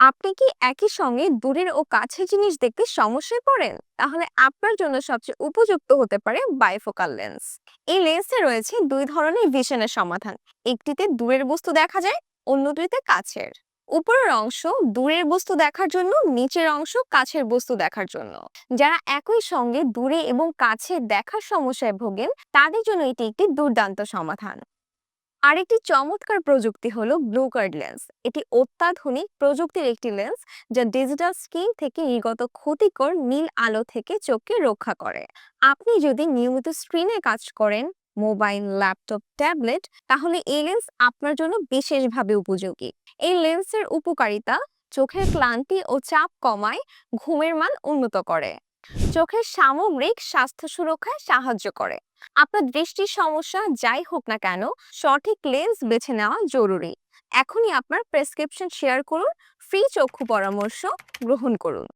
আপনি কি একই সঙ্গে দূরের ও কাছের জিনিস দেখতে সমস্যায় পড়েন? তাহলে আপনার জন্য সবচেয়ে উপযুক্ত হতে পারে বাইফোকাল লেন্স এই লেন্সে রয়েছে দুই ধরনের ভিশনের সমাধান। একটিতে দূরের বস্তু দেখা যায়, অন্যটিতে কাছের। উপরের অংশ দূরের বস্তু দেখার জন্য, নিচের অংশ কাছের বস্তু দেখার জন্য। যারা একই সঙ্গে দূরে এবং কাছে দেখার সমস্যায় ভোগেন, তাদের জন্য এটি একটি দুর্দান্ত সমাধান। আরেকটি চমৎকার প্রযুক্তি হলো ব্লু কার্ড লেন্স। এটি অত্যাধুনিক প্রযুক্তির একটি লেন্স যা ডিজিটাল স্ক্রিন থেকে নির্গত ক্ষতিকর নীল আলো থেকে চোখকে রক্ষা করে। আপনি যদি নিয়মিত স্ক্রিনে কাজ করেন, মোবাইল, ল্যাপটপ, ট্যাবলেট, তাহলে এই লেন্স আপনার জন্য বিশেষভাবে উপযোগী। এই লেন্সের উপকারিতা চোখের ক্লান্তি ও চাপ কমায়, ঘুমের মান উন্নত করে। চোখের সামগ্রিক স্বাস্থ্য সুরক্ষায় সাহায্য করে। আপনার দৃষ্টির সমস্যা যাই হোক না কেন, সঠিক লেন্স বেছে নেওয়া জরুরি। এখনই আপনার প্রেসক্রিপশন শেয়ার করুন ফ্রি চক্ষু পরামর্শ গ্রহণ করুন।